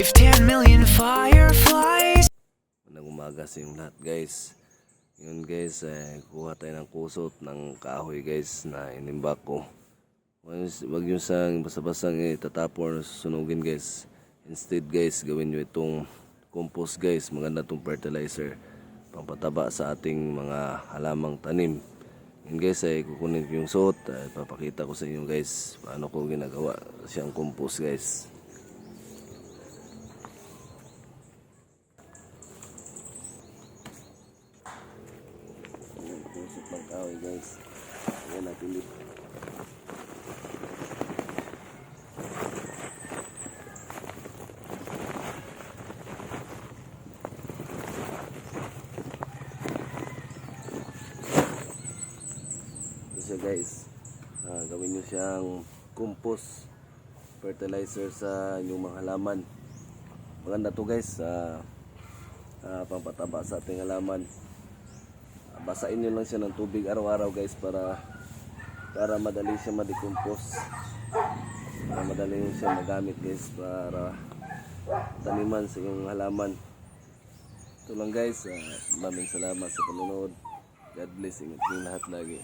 If 10 million fireflies Magandang umaga sa inyong lahat guys. Yun guys, eh, kuha tayo ng kusot ng kahoy guys na inimbak ko. Huwag nyo sang basa-basang itatapon eh, susunugin guys. Instead guys, gawin nyo itong compost guys. Maganda itong fertilizer. Pampataba sa ating mga halamang tanim. Yun guys ay kukunin ko yung suot. Ay papakita ko sa inyo guys paano ko ginagawa siyang compost guys. Kusot ng guys. Ayan natin dito. Guys. Ah, gawin nyo siyang compost fertilizer sa inyong mga halaman. Maganda to guys sa ah, pampataba sa ating halaman. Basain nyo lang siya ng tubig araw-araw guys para para madali siya ma-decompose. Para madali siya magamit guys para taniman sa inyong halaman. Ito lang guys. ah, maraming salamat sa panonood. God bless ingat yung lahat lagi.